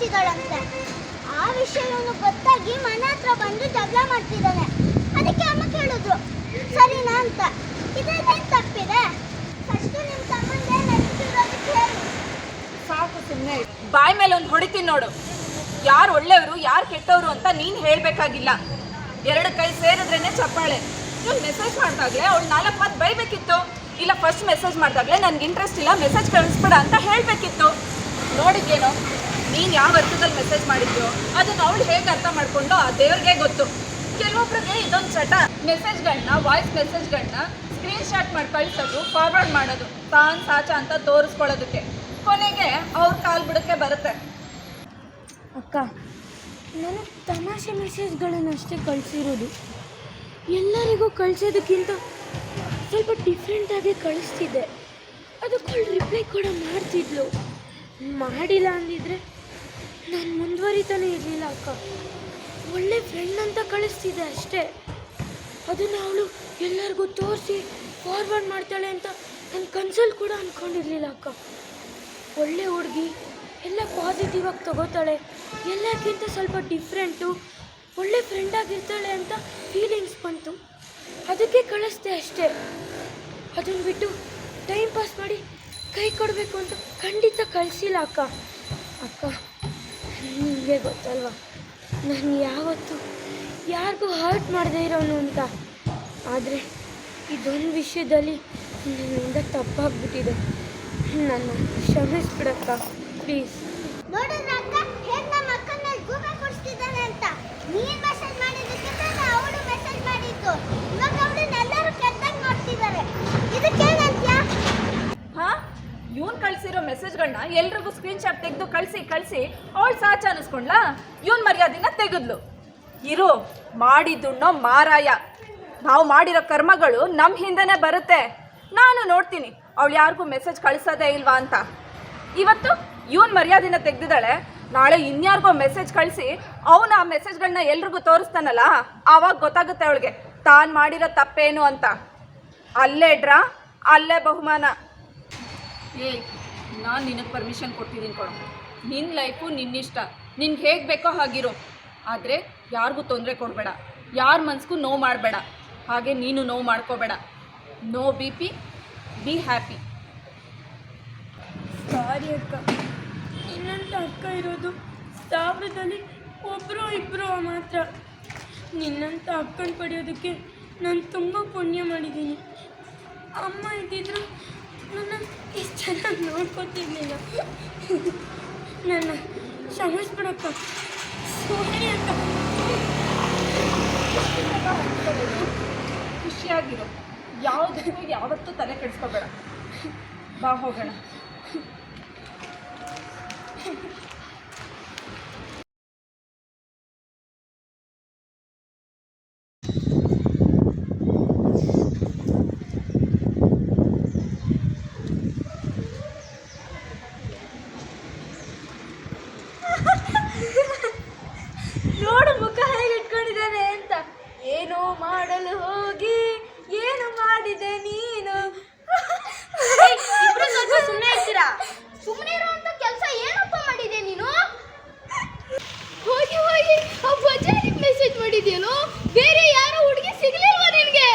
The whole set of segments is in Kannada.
ಬೇರೆ ಆ ವಿಷಯ ಇವನು ಗೊತ್ತಾಗಿ ಮನೆ ಹತ್ರ ಬಂದು ಜಗಳ ಮಾಡ್ತಿದ್ದಾನೆ. ಅದಕ್ಕೆ ಅಮ್ಮ ಕೇಳಿದ್ರು, ಸರಿನಾ ಅಂತ. ಇದೇನೇನು ತಪ್ಪಿದೆ? ಫಸ್ಟ್ ನಿಮ್ಮ ಸಾಕು ಸುಮ್ಮನೆ ಬಾಯ್ ಮೇಲೆ ಒಂದು ಹೊಡಿತೀನಿ ನೋಡು. ಯಾರು ಒಳ್ಳೆಯವರು, ಯಾರು ಕೆಟ್ಟವರು ಅಂತ ನೀನು ಹೇಳಬೇಕಾಗಿಲ್ಲ. ಎರಡು ಕೈ ಸೇರಿದ್ರೇನೆ ಚಪ್ಪಾಳೆ. ನೀವು ಮೆಸೇಜ್ ಮಾಡಿದಾಗಲೇ ಅವಳು ನಾಲ್ಕು ಮಾತು ಬೈಬೇಕಿತ್ತು. ಇಲ್ಲ ಫಸ್ಟ್ ಮೆಸೇಜ್ ಮಾಡಿದಾಗಲೇ ನನಗೆ ಇಂಟ್ರೆಸ್ಟ್ ಇಲ್ಲ ಮೆಸೇಜ್ ಕಳಿಸ್ಬೇಡ ಅಂತ ಹೇಳಬೇಕಿತ್ತು. ನೋಡಿದ್ಯೇನೋ? ನೀನು ಯಾವ ಅರ್ಥದಲ್ಲಿ ಮೆಸೇಜ್ ಮಾಡಿದ್ಯೋ, ಅದನ್ನು ಅವಳು ಹೇಗೆ ಅರ್ಥ ಮಾಡ್ಕೊಂಡು ಆ ದೇವ್ರಿಗೆ ಗೊತ್ತು. ಕೆಲವೊಬ್ರಿಗೆ ಇದೊಂದು ಚಟ. ಮೆಸೇಜ್ಗಳನ್ನ ವಾಯ್ಸ್ ಮೆಸೇಜ್ಗಳನ್ನ ಸ್ಕ್ರೀನ್ ಶಾಟ್ ಮಾಡಿ ಕಳಿಸೋದು ಫಾರ್ವರ್ಡ್ ಮಾಡೋದು, ತಾನ್ ಸಾಚ ಅಂತ ತೋರಿಸ್ಕೊಳ್ಳೋದಕ್ಕೆ. ಕೊನೆಗೆ ಅವ್ರ ಕಾಲ್ ಬಿಡಕ್ಕೆ ಬರುತ್ತೆ. ಅಕ್ಕ, ನಾನು ತಮಾಷೆ ಮೆಸೇಜ್ಗಳನ್ನು ಅಷ್ಟೇ ಕಳಿಸಿರೋದು. ಎಲ್ಲರಿಗೂ ಕಳಿಸೋದಕ್ಕಿಂತ ಸ್ವಲ್ಪ ಡಿಫ್ರೆಂಟಾಗಿ ಕಳಿಸ್ತಿದ್ದೆ. ಅದಕ್ಕೆ ರಿಪ್ಲೈ ಕೂಡ ಮಾಡ್ತಿದ್ಲು. ಮಾಡಿಲ್ಲ ಅಂದಿದ್ರೆ ನಾನು ಮುಂದುವರಿತಾನೆ ಇರಲಿಲ್ಲ ಅಕ್ಕ. ಒಳ್ಳೆ ಫ್ರೆಂಡ್ ಅಂತ ಕಳಿಸ್ತಿದ್ದೆ ಅಷ್ಟೇ. ಅದನ್ನು ಅವಳು ಎಲ್ಲರಿಗೂ ತೋರಿಸಿ ಫಾರ್ವರ್ಡ್ ಮಾಡ್ತಾಳೆ ಅಂತ ನನ್ನ ಕನ್ಸಲ್ಲಿ ಕೂಡ ಅಂದ್ಕೊಂಡಿರಲಿಲ್ಲ ಅಕ್ಕ. ಒಳ್ಳೆ ಹುಡುಗಿ, ಎಲ್ಲ ಪಾಸಿಟಿವ್ ಆಗಿ ತಗೋತಾಳೆ, ಎಲ್ಲಕ್ಕಿಂತ ಸ್ವಲ್ಪ ಡಿಫ್ರೆಂಟು ಒಳ್ಳೆ ಫ್ರೆಂಡ್ ಆಗಿರ್ತಾಳೆ ಅಂತ ಫೀಲಿಂಗ್ಸ್ ಬಂತು. ಅದಕ್ಕೆ ಕಳಿಸ್ದೆ ಅಷ್ಟೇ. ಅದನ್ನು ಬಿಟ್ಟು ಟೈಮ್ ಪಾಸ್ ಮಾಡಿ ಕೈ ಕೊಡಬೇಕು ಅಂತ ಖಂಡಿತ ಕಳಿಸಿಲ್ಲ ಅಕ್ಕ. ಅಕ್ಕ ನಿಮಗೆ ಗೊತ್ತಲ್ವ? ನಾನು ಯಾವತ್ತು ಯಾರಿಗೂ ಹರ್ಟ್ ಮಾಡದೇ ಇರೋನು ಅಂತ. ಆದರೆ ಇದೊಂದು ವಿಷಯದಲ್ಲಿ ನನ್ನಿಂದ ತಪ್ಪಾಗ್ಬಿಟ್ಟಿದೆ. ನನ್ನ ಕ್ಷಮಿಸ್ಬಿಡಕ್ಕ ಪ್ಲೀಸ್ ನೋಡಿದ್ರ ಅಕ್ಕ ಹೇಗ್ ನಮ್ಮ ಅಕ್ಕನ ಮೇಲೆ ಗೂಬೆ ಕೊಡಿಸ್ತಿದ್ದಾನೆ ಅಂತ ನೀನ್ ಮೆಸೇಜ್ ಮಾಡಿದ್ದಕ್ಕೆ ತಾನೇ ಅವಳು ಮೆಸೇಜ್ ಮಾಡಿದ್ದು ಇವಾಗ ಅವಳನ್ನ ಎಲ್ಲರೂ ಕೆಟ್ಟದಾಗಿ ನೋಡ್ತಿದ್ದಾರೆ ಇದಕ್ಕೇನಂತ್ಯ ಹಾ ಇವನ್ ಕಳ್ಸಿರೋ ಮೆಸೇಜ್ಗಳನ್ನ ಎಲ್ರಿಗೂ ಸ್ಕ್ರೀನ್ ಶಾಟ್ ತೆಗೆದು ಕಳಿಸಿ ಕಳಿಸಿ, ಅವಳು ಸಾಚ ಅನ್ನಿಸ್ಕೊಂಡ್ಲಾ ಇವನ್ ಮರ್ಯಾದಿನ ತೆಗೆದ್ಲು. ಇರು ಮಾಡಿದ್ದುಣ್ಣೋ ಮಾರಾಯ. ನಾವು ಮಾಡಿರೋ ಕರ್ಮಗಳು ನಮ್ಮ ಹಿಂದೆನೇ ಬರುತ್ತೆ. ನಾನು ನೋಡ್ತೀನಿ, ಅವಳು ಯಾರಿಗೂ ಮೆಸೇಜ್ ಕಳಿಸೋದೇ ಇಲ್ವಾ ಅಂತ. ಇವತ್ತು ಇವನ್ ಮರ್ಯಾದಿನ ತೆಗೆದಿದ್ದಾಳೆ. ನಾಳೆ ಇನ್ಯಾರಿಗೋ ಮೆಸೇಜ್ ಕಳಿಸಿ, ಅವನು ಆ ಮೆಸೇಜ್ಗಳನ್ನ ಎಲ್ರಿಗೂ ತೋರಿಸ್ತಾನಲ್ಲ, ಆವಾಗ ಗೊತ್ತಾಗುತ್ತೆ ಅವಳಿಗೆ. ತಾನು ಮಾಡಿರೋ ತಪ್ಪೇನು ಅಂತ. ಅಲ್ಲೇ ಡ್ರಾ ಅಲ್ಲೇ ಬಹುಮಾನ. ನಾನು ನಿನಗೆ ಪರ್ಮಿಷನ್ ಕೊಡ್ತಿದ್ದೀನಿ ಕೊಡು. ನಿನ್ನ ಲೈಫು ನಿನ್ನಿಷ್ಟ ನಿನ್ಗೆ ಹೇಗೆ ಬೇಕೋ ಹಾಗಿರೋ. ಆದರೆ ಯಾರಿಗೂ ತೊಂದರೆ ಕೊಡಬೇಡ. ಯಾರ ಮನ್ಸಿಗೂ ನೋವು ಮಾಡಬೇಡ. ಹಾಗೆ ನೀನು ನೋವು ಮಾಡ್ಕೋಬೇಡ. No B P be happy sorry ಅಕ್ಕ. ನಿನ್ನಂತ ಅಕ್ಕ ಇರೋದು ಸಾವಿರದಲ್ಲಿ ಒಬ್ಬರು ಇಬ್ಬರು ಮಾತ್ರ. ನಿನ್ನಂತ ಅಕ್ಕನ ಪಡೆಯೋದಕ್ಕೆ ನಾನು ತುಂಬ ಪುಣ್ಯ ಮಾಡಿದ್ದೀನಿ. ಅಮ್ಮ ಇದ್ದಿದ್ರು ನನ್ನ ಇಷ್ಟು ಚೆನ್ನಾಗಿ ನೋಡ್ಕೊತಿರ್ಲಿಲ್ಲ ನನ್ನ ಕ್ಷಮಿಸ್ಬಿಡಪ್ಪ. ಸಾರಿ ಅಂತ ಖುಷಿಯಾಗಿರೋ. ಯಾವುದಕ್ಕೂ ಯಾವತ್ತೂ ತಲೆ ಕೆಡಿಸ್ಕೋಬೇಡ. ಬಾ, ಹೋಗೋಣ ನೋಡು ಮುಖ ಹೇಗೆ ಇಟ್ಕೊಂಡಿದ್ದಾನೆ ಅಂತ ಏನು ಮಾಡಲು ಹೋಗಿ ಏನು ಮಾಡಿದೆ ನೀನು ಸುಮ್ಮನೆ ಇರ್ತೀರಾ ಸುಮ್ಮನೆ ಇರುವಂತ ಕೆಲಸ ಏನಪ್ಪ ಮಾಡಿದೆ ನೀನು ಹೋಗಿ ಹೋಗಿ ಆ ಬಜಾರಿಗೆ ಮೆಸೇಜ್ ಮಾಡಿದ್ಯೇನೋ ಬೇರೆ ಯಾರೋ ಹುಡುಗಿ ಸಿಗ್ಲಿಲ್ವಾ ನಿನಗೆ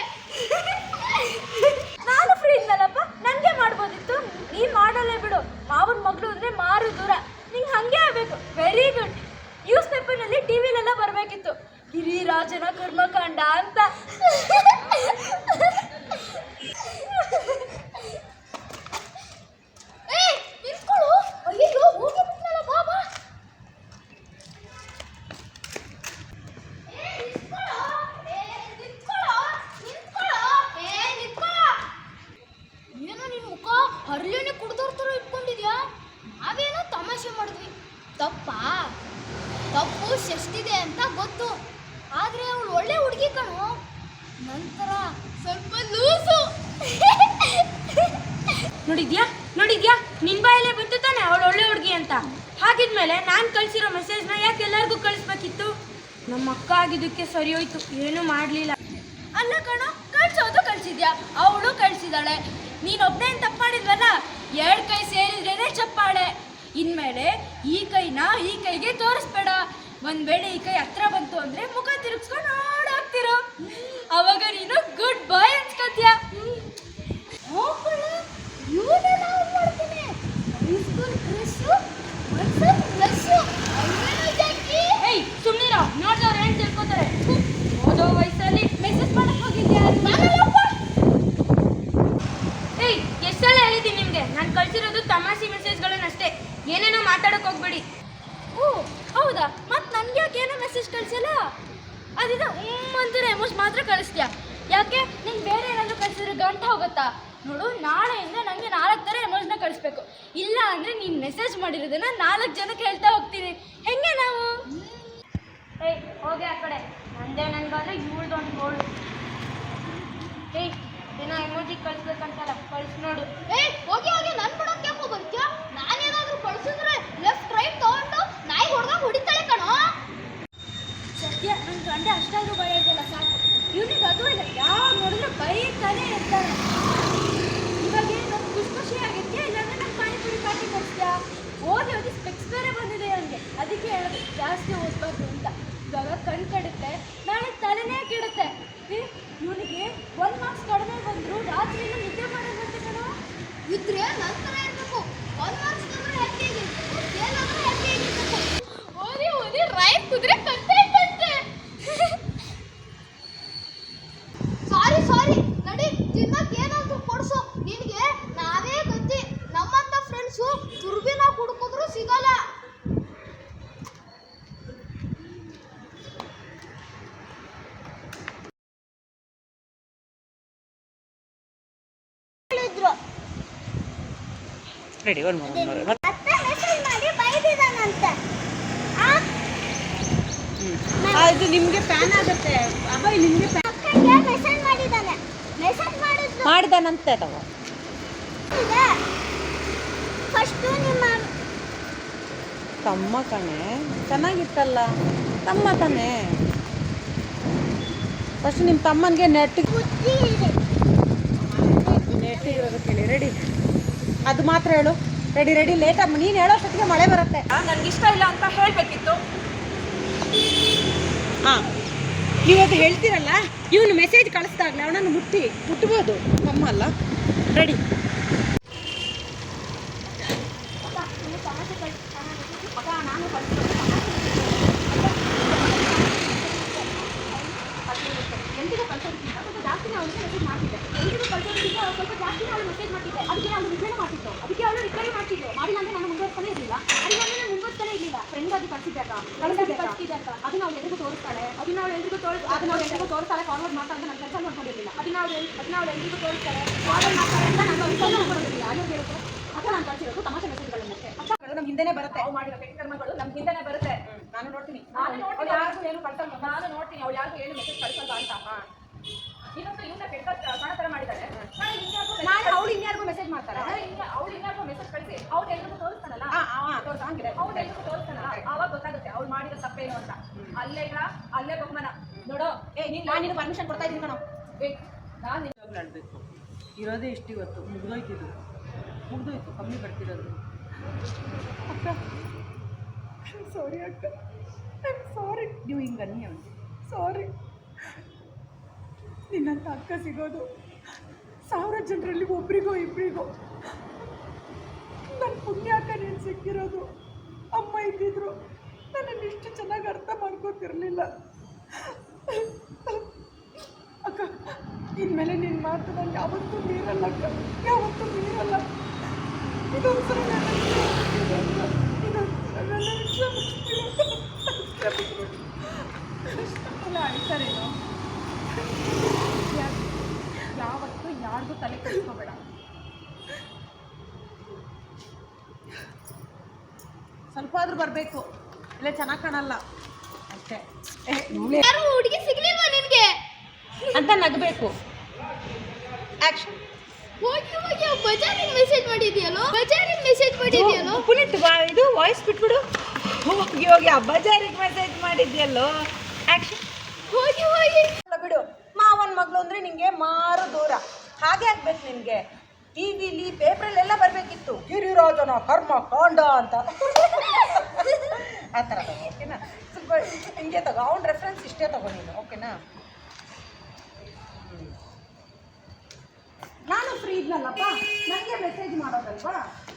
ನಾನು ಫ್ರೀ ಇದ್ನಲ್ಲಪ್ಪ ನನಗೆ ಮಾಡ್ಬೋದಿತ್ತು ನೀನು ಮಾಡಲ್ಲೇ ಬಿಡು ಮಾವನ ಮಗಳು ಅಂದರೆ ಮಾರು ದೂರ ನಿಂಗೆ ಹಾಗೆ ಆಗಬೇಕು ವೆರಿ ಗುಡ್ ನ್ಯೂಸ್ ಪೇಪರ್ನಲ್ಲಿ ಟಿ ವಿಲೆಲ್ಲ ಬರಬೇಕಿತ್ತು ಗಿರಿರಾಜನ ಕರ್ಮಕಾಂಡ ಅಂತ ಏ ನಿಂತ್ಕೊಳ್ಳು ಅಯ್ಯೋ ಹೋಗಿ ಬಿಟ್ನಲ್ಲ ಬಾ ಬಾ ಏ ನಿಂತ್ಕೊಳ್ಳೋ ಏ ನಿಂತ್ಕೊಳ್ಳೋ ನಿಂತ್ಕೊಳ್ಳೋ ಏ ನಿಂತ್ಕೊಳ್ಳೋ ಏನೋ ನಿನ್ ಮುಖ ಹರ್ಲೇನೆ ಕುಡ್ದೋರ್ ಥರ ಇಟ್ಕೊಂಡಿದ್ಯಾ ನಾವೇನೋ ತಮಾಷೆ ಮಾಡಿದ್ವಿ ತಪ್ಪಾ ತಪ್ಪು ಎಷ್ಟಿದೆ ಅಂತ ಗೊತ್ತು ಆದ್ರೆ ಅವಳು ಒಳ್ಳೆ ಹುಡುಗಿ ಕಣೋ ನಂತರ ಸ್ವಲ್ಪ ಲೂಸು. ನೋಡಿದ್ಯಾ? ನೋಡಿದ್ಯಾ? ನಿನ್ ಬಾಯಲ್ಲೇ ಬಂತು ತಾನೆ ಅವಳು ಒಳ್ಳೆ ಹುಡುಗಿ ಅಂತ. ಹಾಗಿದ್ಮೇಲೆ ನಾನು ಕಳ್ಸಿರೋ ಮೆಸೇಜ್ನ ಯಾಕೆ ಎಲ್ಲರಿಗೂ ಕಳಿಸ್ಬೇಕಿತ್ತು? ನಮ್ಮ ಅಕ್ಕ ಆಗಿದ್ದಕ್ಕೆ ಸರಿ ಹೋಯ್ತು. ಏನು ಮಾಡಲಿಲ್ಲ. ಅಲ್ಲ ಕಣೋ ಕಳ್ಸೋದು ಕಳ್ಸಿದ್ಯಾ? ಅವಳು ಕಳ್ಸಿದಾಳೆ. ನೀನೊಬ್ಬನೇ ತಪ್ಪು ಮಾಡಿದ್ವಲ್ಲ ಎರಡು ಕೈ ಸೇರಿದ್ರೇನೆ ಚಪ್ಪಾಳೆ. ಇನ್ಮೇಲೆ ಈ ಕೈನ ಈ ಕೈಗೆ ತೋರಿಸ್ಬೇಡ. ಒಂದ್ ವೇಳೆ ಈ ಕೈ ಹತ್ರ ಬಂತು ಅಂದ್ರೆ ಮುಖ ತಿರುಗಿಸ್ಕೊಂಡು ಓಡಾಗ್ತಿರೋ ಅವಾಗ ನೀನು ಗುಡ್ ಬಾಯ್ ಅನ್ಸ್ಕೊತ್ಯಾ? ಸುಮ್ಮನಿರೋ ನೋಡಿದವ್ರು ಏನು ತಿಳ್ಕೊತಾರೆ? ಓದೋ ವಯಸ್ಸಲ್ಲಿ ಮೆಸೇಜ್ ಮಾಡಕ್ ಹೋಗಿದ್ಯಾ? ಏಯ್ ಎಷ್ಟೆಲ್ಲ ಹೇಳಿದ್ದೀನಿ ನಿಮಗೆ? ನಾನು ಕಳ್ಸಿರೋದು ತಮಾಷೆ ಮೆಸೇಜ್ಗಳನ್ನಷ್ಟೇ ಏನೇನೋ ಮಾತಾಡಕ್ ಹೋಗ್ಬೇಡಿ. ಓ, ಹೌದಾ ಮತ್ತೆ ನನ್ಗೆ ಯಾಕೆ ಏನೋ ಮೆಸೇಜ್ ಕಳಿಸಲ್ಲ? ಅದಿದ ಹ್ಮ್ ಅಂತಾರೆ ಎಮೋಸ್ ಮಾತ್ರ ಕಳಿಸ್ತೀಯಾ? ಯಾಕೆ? ನೀನು ಬೇರೆ ಏನಾದರೂ ಕಳಿಸಿದ್ರೆ ಗಂಟ ಹೋಗುತ್ತಾ? ನೋಡು, ನಾಳೆಯಿಂದ ನನಗೆ ನಾಲ್ಕು ಥರ ಎಮೋಜ್ನ ಕಳಿಸ್ಬೇಕು. ಇಲ್ಲ ಅಂದರೆ ನೀನು ಮೆಸೇಜ್ ಮಾಡಿರೋದನ್ನ ನಾಲ್ಕು ಜನಕ್ಕೆ ಹೇಳ್ತಾ ಹೋಗ್ತೀನಿ. ಹೆಂಗೆ ನಾವು? ಏಯ್ ಹೋಗಿ ಆ ಕಡೆ. ನಂದೇ ನನಗಾದ್ರೆ ಇವಳ್ದೊಂದು ಗೋಳು ಏಯ್ ಏನೋ ಎಮೋಜಿ ಕಳಿಸ್ಬೇಕಂತಲ್ಲ ಕಳಿಸ್ ನೋಡು. ಏಯ್ ಹೋಗಿ ಹೋಗಿ, ನಾನು ಬಿಡೋಕೆ ಯಾಕೋ ಬರ್ತೀಯ ನಾನೇನಾದ್ರೂ ಕಳ್ಸಿದ್ರೆ ಲೆಫ್ಟ್ ರೈಟ್ ತಗೊಂಡು ನಾಯಿ ಹೊಡ್ದಾಗ ಹೊಡಿತಾಳೆ ಕಣೋ ಸದ್ಯ ನನ್ನ ಗಂಡ ಅಷ್ಟಾದ್ರೂ ಭಯ ಇದೆಯಲ್ಲ ಸಾಕು ಇವನಿಗೆ ಅದು ಇಲ್ಲ ಯಾವ ನೋಡಿದ್ರೆ ಬೈತಾನೆ ಇರ್ತಾರೆ ಇವಾಗ ಏನು ಖುಷಿ ಖುಷಿ ಆಗಿದ್ಯಾ ಇಲ್ಲಾಂದ್ರೆ ನಮ್ಮ ಪಾನಿಪುರಿ ಪಾರ್ಟಿ ಕೊಡ್ತೀಯಾ ಓದಿ ಓದಿ ಸ್ಪೆಕ್ಸ್ ಬೇರೆ ಬಂದಿದೆ ಅವನಿಗೆ ಅದಕ್ಕೆ ಹೇಳೋದು ಜಾಸ್ತಿ ಓದ್ಬಾರ್ದು ಅಂತ ಇವಾಗ ಕಣ್ ಕಡುತ್ತೆ ನಾಳೆ ತಲೆನೇ ಕೆಡುತ್ತೆ ಇವನಿಗೆ ಒಂದು ಮಾರ್ಕ್ಸ್ ಕಡಿಮೆ ಬಂದರೂ ರಾತ್ರಿನೂ ನಿದ್ದೆ ಮಾಡೋದಂತೆ ಕಣೋ ಇದ್ರೆ ನಂತರ ಇರಬೇಕು. ಒಂದು ಓದಿ ಓದಿ ಕತ್ತೆ ಸಾರಿ ಸಾರಿ ನಡಿ ತಿನ್ನಕ್ಕೆ ಏನಾದ್ರು ಕೊಡ್ಸು. ನಿನಗೆ ನಾವೇ ಗತಿ ನಮ್ಮಂತ ಫ್ರೆಂಡ್ಸು ತುರ್ಬಿನ ಹುಡುಕಿದ್ರು ಸಿಗಲ್ಲ. ಹೇಳಿದ್ರು. ರೆಡಿ ಒಂದು ಮೂರು ಇದು ನಿಮಗೆ ಫ್ಯಾನ್ ಆಗುತ್ತೆ. ಅಬ್ಬಾಯಿ ನಿಮಗೆ ಮೆಸೇಜ್ ಮಾಡಿದ್ದಾನೆ. ಮೆಸೇಜ್ ಮಾಡಿದ್ದು ಮಾಡಿದಾನಂತೆ ತಗೋ. ಫಸ್ಟು ನಿಮ್ಮ ತಮ್ಮ ಕಣೆ. ಚೆನ್ನಾಗಿತ್ತಲ್ಲ. ತಮ್ಮ ತಾನೆ ಫಸ್ಟ್ ನಿಮ್ಮ ತಮ್ಮನಿಗೆ ನೆಟ್ ಕೇಳಿ ರೆಡಿ ಅದು ಮಾತ್ರ ಹೇಳು. ರೆಡಿ ರೆಡಿ ಲೇಟಾಗಿ ನೀನು ಹೇಳೋಷ್ಟೊತ್ತಿಗೆ ಮಳೆ ಬರುತ್ತೆ. ನನ್ಗೆ ಇಷ್ಟ ಇಲ್ಲ ಅಂತ ಹೇಳ್ಬೇಕಿತ್ತು. ಹಾಂ. ನೀವು ಅದು ಹೇಳ್ತೀರಲ್ಲ? ಇವನು ಮೆಸೇಜ್ ಕಳಿಸ್ದಾಗಲೇ ಅವನನ್ನು ಮುಟ್ಟಿ ಮುಟ್ಬೋದು. ತಮ್ಮ ಅಲ್ಲ. ರೆಡಿ ಎಂದಿಗೂ ಕಳ್ಸೋದಕ್ಕಿಂತ ಸ್ವಲ್ಪ ಜಾಸ್ತಿನೇ ಅವಳಿಗೆ ಮೆಸೇಜ್ ಮಾಡ್ತಿದ್ದೆ ಎಂದಿಗೂ ಕಳ್ಸೋದಕ್ಕಿಂತ ಸ್ವಲ್ಪ ಜಾಸ್ತಿನೇ ಅವಳು ಮೆಸೇಜ್ ಮಾಡ್ತಿದ್ದೆ ಅದಕ್ಕೆ ಅವಳು ರಿಪ್ಲೈ ಮಾಡ್ತಿತ್ತು ಅದಕ್ಕೆ ಅವಳು ರಿಪ್ಲೈ ಮಾಡ್ತಿದ್ದೆ ಮಾಡಿಲ್ಲ ಅಂದ್ರೆ ನಾನು ಮುಂದುವರ್ತಾನೆ ಇರಲಿಲ್ಲ ಅದನ್ನ ನಾನು ಮುಂದುವರ್ತಾನೆ ಇರಲಿಲ್ಲ ಫ್ರೆಂಡ್ ಆಗಿ ಕಳ್ಸಿದ್ದಾಗ ಕಳ್ಸಿದ್ದೆ ಕಳ್ಸಿದ್ದೆ ಅದನ್ನ ಅವಳು ಎಲ್ರಿಗೂ ತೋರಿಸ್ತಾಳೆ ಅದನ್ನ ಅವಳು ಎಲ್ರಿಗೂ ತೋರಿಸ್ ಅದನ್ನ ಅವಳು ಎಲ್ರಿಗೂ ತೋರಿಸ್ತಾಳೆ ಫಾರ್ವರ್ಡ್ ಮಾಡ್ತಾ ಅಂತ ನಾನು ಕೆಲಸ ಮಾಡ್ಕೊಂಡಿರಲಿಲ್ಲ ಅದನ್ನ ಅವಳು ಅದನ್ನ ಅವಳು ಎಲ್ರಿಗೂ ತೋರಿಸ್ತಾಳೆ ಫಾರ್ವರ್ಡ್ ಮಾಡ್ತಾಳೆ ಅಂತ ನಾನು ಕೆಲಸ ಮಾಡ್ಕೊಂಡಿರಲಿಲ್ಲ ಅದು ಹೇಳುತ್ತೆ ಅಥವಾ ನಾನು ಕಳ್ಸಿರೋದು ತಮಾಷೆ ಮೆಸೇಜ್ಗಳನ್ನಷ್ಟೇ ನಮ್ಮ ಹಿಂದೆನೇ ಬರುತ್ತೆ ನಾವು ಮಾಡಿರೋ ಕೆಟ್ಟ ಕರ್ಮಗಳು ನಮ್ ಹಿಂದೆನೆ ಬರುತ್ತೆ. ನಾನು ನೋಡ್ತೀನಿ. ನಾನು ನೋಡ್ತೀನಿ. ಯಾರಿಗೂ ಏನು ಕಳ್ಸಲ್ಲ ನಾನು ನೋಡ್ತೀನಿ. ಅವ್ಳು ಯಾರಿಗೂ ಏನು ಮೆಸೇಜ್ ಕಳ್ಸಲ್ಲ ಅಂತ. ಇನ್ನೊಂದು ಇವನ್ನ ಕೆಟ್ಟ ಕಾಣ ಥರ ಮಾಡಿದ್ದಾರೆ ನಾನು ಅವಳು ಇನ್ಯಾರಿಗೂ ಮೆಸೇಜ್ ಮಾಡ್ತಾರೆ ಅವ್ಳು ಇನ್ಯಾರಿಗೂ ಮೆಸೇಜ್ ಕಳಿಸಿ. ಅವ್ರು ಎಲ್ರಿಗೂ ತೋರಿಸ್ತಾನಲ್ಲ? ಹಂಗಿದೆ ಅವ್ರು ಎಲ್ರಿಗೂ ತೋರಿಸ್ತಾನಲ್ಲ? ಅವಾಗ ಗೊತ್ತಾಗುತ್ತೆ ಅವ್ಳು ಮಾಡಿದ ತಪ್ಪೇನು ಅಂತ. ಅಲ್ಲೇ ಈಗ ಅಲ್ಲೇ ಬಹುಮಾನ. ನೋಡೋ. ಏ ನೀನು ನಾನು ನಿನ್ನ ಪರ್ಮಿಷನ್ ಕೊಡ್ತಾ ಇದೀನಿ ಕಣೋ. ಏ ನಾನು ಆಡಬೇಕು ಇರೋದೇ ಇಷ್ಟು ಇವತ್ತು ಮುಗ್ದೋಯ್ತಿದ್ದು ಮುಗ್ದೋಯ್ತು. ಕಮ್ಮಿ ಬರ್ತಿರೋದು ಅಕ್ಕ ಸಾರಿ ಅಕ್ಕ ಸಾರಿ ನೀವು ಹಿಂಗೆ ಅನ್ನಿ ಅವನಿಗೆ ಸಾರಿ ನಿನ್ನಂತ ಅಕ್ಕ ಸಿಗೋದು ಸಾವಿರ ಜನರಲ್ಲಿ ಒಬ್ರಿಗೋ ಇಬ್ಬರಿಗೋ ನನ್ನ ಪುಣ್ಯ ಅಕ್ಕ ನೀನು ಸಿಕ್ಕಿರೋದು. ಅಮ್ಮ ಇದ್ದಿದ್ರು. ನನ್ನನ್ನು ಇಷ್ಟು ಚೆನ್ನಾಗಿ ಅರ್ಥ ಮಾಡ್ಕೋತಿರ್ಲಿಲ್ಲ. ಅಕ್ಕ, ಇನ್ಮೇಲೆ ನಿನ್ನ ಮಾತು ನಾನು ಯಾವತ್ತೂ ಮೀರಲ್ಲ ಅಕ್ಕ. ಯಾವತ್ತೂ ಮೀರಲ್ಲ. ಇದೊಂದ್ಸಲ ನನ್ನ ಕ್ಷಮಿಸ್ಬಿಡು ಅಕ್ಕ. ಇದೊಂದ್ಸಲ ನನ್ನ ಕ್ಷಮಿಸ್ಬಿಡು. ಕ್ಷಮಿಸ್ಬಿಡು. ಅಲ್ಲ ಅಳ್ತಾರೇನೋ ಯಾಕೆ? ಯಾವತ್ತೂ ಯಾರಿಗೂ ತಲೆ ಕೆಡಿಸ್ಕೋಬೇಡ ಸ್ವಲ್ಪ ಆದ್ರೂ ಬರಬೇಕು ಇಲ್ಲ ಚೆನ್ನಾಗಿ ಕಾಣಲ್ಲ. ಅಷ್ಟೇ. ಹುಡುಗಿ ಸಿಗ್ಲಿಲ್ಲ ನಿನ್ಗೆ? ಅಂತ ನಗಬೇಕು. ಆಕ್ಷನ್ ಹೋಗಿ ಹೋಗಿ ಬಜಾರಿಗೆ ಮೆಸೇಜ್ ಮಾಡಿದ್ಯಲ್ಲೋ? ಬಜಾರಿನ ಮೆಸೇಜ್ ಮಾಡಿದ್ಯಲ್ಲೋ? ಪುನೀತ್ ಬಾ ಇದು ವಾಯ್ಸ್ ಬಿಟ್ಬಿಡು. ಹೋಗಿ ಹೋಗಿ ಆ ಬಜಾರಿಗೆ ಮೆಸೇಜ್ ಮಾಡಿದ್ಯಲ್ಲೋ? ಆಕ್ಷನ್ ಹೋಗಿ ಹೋಗಿ. ಬಿಡು. ಮಾವನ ಮಗಳು ಅಂದ್ರೆ ನಿಂಗೆ ಮಾರು ದೂರ. ಹಾಗೆ ಆಗ್ಬೇಕು ನಿನಗೆ. ಟಿ ಪೇಪರ್ ಎಲ್ಲ ಬರಬೇಕಿತ್ತು ಗಿರಿರಾಜನ ಕರ್ಮ ಕಾಂಡ ಅಂತ ಆ ಥರ ಓಕೆನಾ ಸ್ವಲ್ಪ ಹಿಂಗೆ ತಗೋ ಅವ್ನ ರೆಫರೆನ್ಸ್ ಇಷ್ಟೇ ತಗೋ ನೀನು ಓಕೆನಾ ನಾನು ಫ್ರೀ ಇದ್ನಲ್ಲಪ್ಪ ನನಗೆ ಮೆಸೇಜ್ ಮಾಡೋದಲ್ವಾ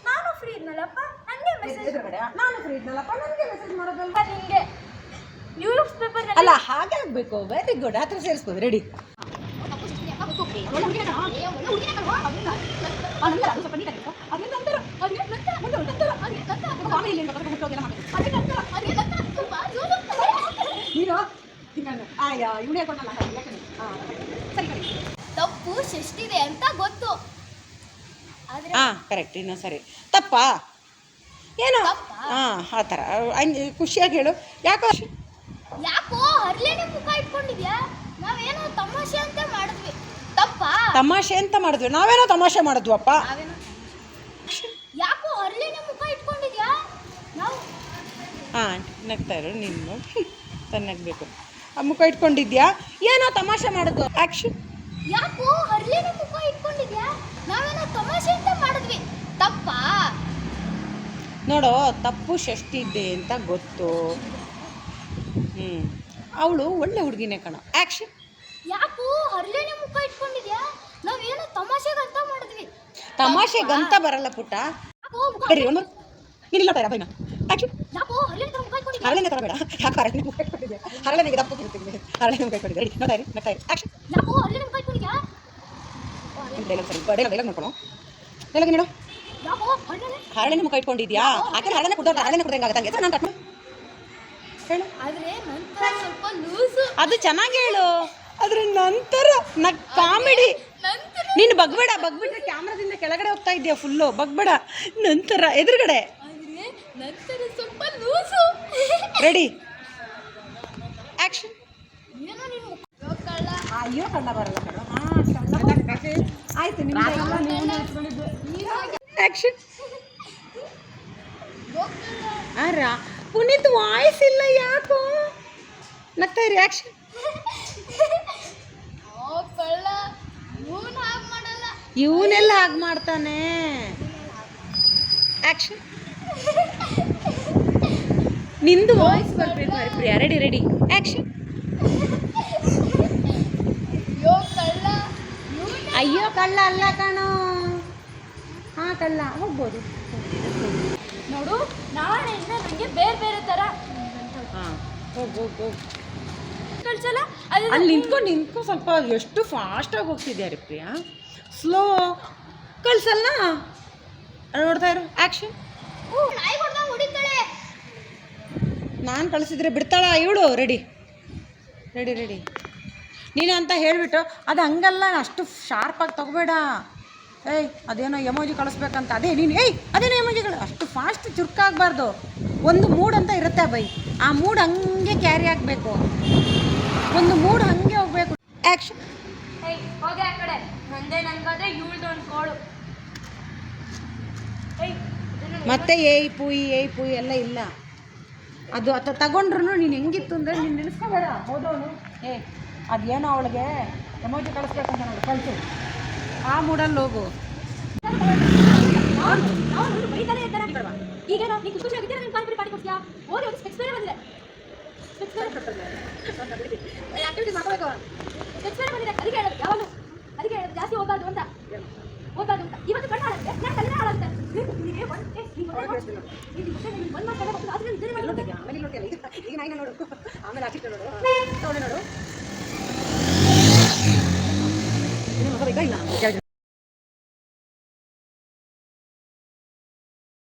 ನಾನು ಫ್ರೀ ಇದ್ನಲ್ಲಪ್ಪ ನನಗೆ ಮೆಸೇಜ್ ಕಡೆ ನಾನು ಫ್ರೀ ಇದ್ನಲ್ಲಪ್ಪ ನನಗೆ ಮೆಸೇಜ್ ಮಾಡೋದಲ್ವಾ ನಿಮಗೆ ನ್ಯೂಸ್ ಪೇಪರ್ ಅಲ್ಲ ಹಾಗೆ ಆಗಬೇಕು ವೆರಿ ಗುಡ್ ಹತ್ರ ಸೇರಿಸ್ಬೋದು ರೆಡಿ ನೀನು? ಆಯ್ಯ ಇವನೇ ಕೊಡಲ್ಲ ಸರಿ ಸರಿ. ತಪ್ಪು ಶಿಷ್ಟಿದೆ ಅಂತ ಗೊತ್ತು. ಆದ್ರೆ ಹಾಂ ಕರೆಕ್ಟ್ ಇನ್ನೂ ಸರಿ. ತಪ್ಪಾ? ಏನೋ? ಹಾಂ ಆ ಥರ. ಹಂಗೆ ಖುಷಿಯಾಗಿ ಹೇಳು. ಯಾಕೋ? ಯಾಕೋ ಹರ್ಲೇನೆ ಮುಖ ಇಟ್ಕೊಂಡಿದ್ಯಾ? ನಾವೇನೋ ತಮಾಷೆ ಅಂತ ಮಾಡಿದ್ವಿ. ತಪ್ಪಾ. ತಮಾಷೆ ಅಂತ ಮಾಡಿದ್ವಿ? ನಾವೇನೋ ತಮಾಷೆ ಮಾಡಿದ್ವಪ್ಪ ನಾವೇನೋ ಯಾಕೋ ಅರ್ಲಿನ ಮುಖ ಇಟ್ಕೊಂಡಿದ್ಯಾ? ನಾವು ಹಾಂ ನಗ್ತಾ ಇರು ನೀನು ತನ್ನಗಬೇಕು ಆ ಮುಖ ಇಟ್ಕೊಂಡಿದ್ಯಾ? ಏನೋ ತಮಾಷೆ ಮಾಡಿದ್ವು. ಆಕ್ಷನ್ ಯಾಕೋ ಅರ್ಲಿನ ಮುಖ ಇಟ್ಕೊಂಡಿದ್ಯಾ? ನಾವೇನೋ ತಮಾಷೆ ಅಂತ ಮಾಡಿದ್ವಿ? ತಪ್ಪಾ. ನೋಡೋ ತಪ್ಪು ಷಷ್ಟಿ ಇದೆ ಅಂತ ಗೊತ್ತು. ಹ್ಞೂ ಅವಳು ಒಳ್ಳೆ ಹುಡುಗಿನೇ ಕಣ. ಆ್ಯಕ್ಷನ್ ಯಾಕೋ ಹರ್ಲೇನೆ ಮುಖ ಇಟ್ಕೊಂಡಿದ್ಯಾ? ನಾವೇನೋ ತಮಾಷೆಗಂತ ಮಾಡಿದ್ವಿ. ತಮಾಷೆಗಂತ ಬರಲ್ಲ ಪುಟ್ಟ. ಯಾಕೋ ಮುಖ ಒಂದು ನೀನಿಲ್ಲ ಬೇಡ ಬೈನ. ಯಾಕೋ ಹರ್ಲೇನೆ ಮುಖ ಇಟ್ಕೊಂಡಿದ್ಯಾ? ಹರಳೆಣ್ಣೆ ತರ ಬೇಡ. ಯಾಕೆ ಮುಖ ಇಟ್ಕೊಂಡಿದ್ಯಾ? ದಪ್ಪ ಮುಖ ಇಟ್ಕೊಂಡಿದ್ದೆ ರೆಡಿ ನೋಡ್ತಾ ಇರಿ ನೋಡ್ತಾ ಇರಿ. ಆ್ಯಕ್ಷನ್ ಯಾಕೋ ಹರ್ಲೇನೆ ಮುಖ ಇಟ್ಕೊಂಡಿದ್ಯಾ? ಡೈಲಾಗ್ ಸರಿ. ಡೈಲಾಗ್ ಡೈಲಾಗ್ ನೋಡ್ಕೊಳ್ಳೋ ಡೈಲಾಗ್ ನೀಡು ಯಾಕೋ ಹರ್ಲೇನೆ ಹರಳೆಣ್ಣೆ ಮುಖ ಇಟ್ಕೊಂಡಿದ್ಯಾ? ಆಕೆ ಕುಡ್ದಂಗೆ ನಾನು ಕಟ್ ಹೇಳು. ಆದ್ರೆ ನಂತರ ಸ್ವಲ್ಪ ಲೂಸು ಅದು ಚೆನ್ನಾಗಿ ಹೇಳು. ಅದ್ರ ನಂತರ ನಗ್ ಕಾಮಿಡಿ. ನೀನು ಬಗ್ಬೇಡ ಬಗ್ಬಿಟ್ರೆ ಕ್ಯಾಮ್ರಾದಿಂದ ಕೆಳಗಡೆ ಹೋಗ್ತಾ ಇದೆಯಾ ಫುಲ್ಲು ಬಗ್ಬೇಡ. ನಂತರ ಎದುರುಗಡೆ. ರೆಡಿ ಆ್ಯಕ್ಷನ್ ಅಯ್ಯೋ ಕಳ್ಳ ಬರಲ್ಲ ಆಯ್ತು ಆ್ಯಕ್ಷನ್ ಅರ ಪುನೀತ್ ವಾಯ್ಸ್ ಇಲ್ಲ ಯಾಕೋ? ನಗ್ತಾ ಇರಿ ಆ್ಯಕ್ಷನ್ ಓ ಕಳ್ಳ ಇವನು ಹಾಗೆ ಮಾಡಲ್ಲ ಇವನೆಲ್ಲ ಹಾಗೆ ಮಾಡ್ತಾನೆ. ಆ್ಯಕ್ಷನ್ ನಿಂದು ವಾಯ್ಸ್ ಬರ್ಬೇಕು ಪ್ರಿಯಾ. ರೆಡಿ ರೆಡಿ ಆ್ಯಕ್ಷನ್ ಅಯ್ಯೋ ಕಳ್ಳ ಅಲ್ಲ ಕಣೋ. ಹಾಂ ಕಳ್ಳ. ಹೋಗ್ಬೋದು. ನೋಡು ನಾಳೆ ನನಗೆ ಬೇರೆ ಬೇರೆ ಥರ ಹಾಂ ಹೋಗಿ ಹೋಗಿ ಹೋಗಿ. ಕಳ್ಸಲ್ಲ? ಅಲ್ಲಿ ನಿಂತ್ಕೊಂಡು ನಿಂತ್ಕೊ ಸ್ವಲ್ಪ ಎಷ್ಟು ಫಾಸ್ಟಾಗಿ ಹೋಗ್ತಿದ್ಯಾ ಪ್ರಿಯಾ? ಸ್ಲೋ ಕಳ್ಸಲ್ಲ? ನೋಡ್ತಾ ಇರು ಆ್ಯಕ್ಷನ್ ನಾನು ಕಳಿಸಿದ್ರೆ ಬಿಡ್ತಾಳ? ಇವಳು ರೆಡಿ ರೆಡಿ ರೆಡಿ ನೀನು ಅಂತ ಹೇಳಿಬಿಟ್ಟು ಅದು ಹಂಗಲ್ಲ ಅಷ್ಟು ಶಾರ್ಪಾಗಿ ತಗೋಬೇಡ. ಏಯ್ ಅದೇನೋ ಎಮೋಜಿ ಕಳಿಸ್ಬೇಕಂತ. ಅದೇ ನೀನು ಏಯ್ ಅದೇನೋ ಎಮೋಜಿಗಳು ಅಷ್ಟು ಫಾಸ್ಟ್ ಚುರುಕಾಗಬಾರ್ದು. ಒಂದು ಮೂಡ್ ಅಂತ ಇರುತ್ತೆ ಬೈ. ಆ ಮೂಡ್ ಹಂಗೆ ಕ್ಯಾರಿ ಆಗಬೇಕು. ಒಂದು ಮೂಡ್ ಹಂಗೆ ಹೋಗ್ಬೇಕು. ಆ್ಯಕ್ಷನ್ ಹೋಗಿ ಆ ಕಡೆ. ನಂದೇ ನನ್ಗಾದ್ರೆ ಇವಳ್ದು ಒಂದು ಕೋಳು. ಮತ್ತೆ ಏಯ್ ಪೂಯಿ ಏಯ್ ಪೂಯಿ ಎಲ್ಲ ಇಲ್ಲ. ಅದು ಅಥವಾ ತಗೊಂಡ್ರು ನೀನು ಹೆಂಗಿತ್ತು ಅಂದರೆ ನೀನು ನೆನೆಸ್ಕೋಬೇಡ ಹೋದವನು ಏ ಅದೇನೋ ಅವಳಿಗೆ ಎಮೋಜಿ ಕಳಿಸ್ಬೇಕಂತ ನೋಡು ಕಳಿಸು. ಆ ಮೂಡಲ್ಲಿ ಹೋಗು. ಈಗ ನಾವು ನೀನು ಖುಷಿ ಆಗಿದ್ದೀರಾ ನಿಮ್ಗೆ ಪಾನಿಪುರಿ ಪಾಟಿ ಕೊಡ್ತೀಯಾ? ಓದಿ ಒಂದು ಸ್ಪೆಕ್ಸ್ ಬೇರೆ ಬಂದಿದೆ. ಸ್ಪೆಕ್ಸ್ ಬೇರೆ ಆಕ್ಟಿವಿಟೀಸ್ ಮಾಡ್ಕೋಬೇಕು ಸ್ಪೆಕ್ಸ್ ಬೇರೆ ಬಂದಿದೆ. ಅದಕ್ಕೆ ಹೇಳೋದು ಯಾವಾಗಲೂ. ಅದಕ್ಕೆ ಹೇಳೋದು ಜಾಸ್ತಿ ಓದಬಾರ್ದು ಅಂತ. ಓದಬಾರ್ದು ಅಂತ. ಇವತ್ತು ಕಣ್ಣು ಹಾಳಾಗುತ್ತೆ ನಾನು ಕಣ್ಣು ಹಾಳಾಗುತ್ತೆ? ನಿನಗೆ ಒಂದು ಒಂದು ಮಾತು- ನೀನು ಮತ್ತೆ ನೀನು ಒಂದು ಮಾತು ಕನ್ನಡ ಆದರೆ ಮಾಡಿ ಆಮೇಲೆ ನೋಡ್ತೀಯಲ್ಲ ಈಗ ನೋಡು. ಆಮೇಲೆ ಹಾಕಿಟ್ಟು ನೋಡು. ನೋಡು. ಇನ್ನೇನು ಹೊಸ ಬೇಕಾ ಇಲ್ಲ?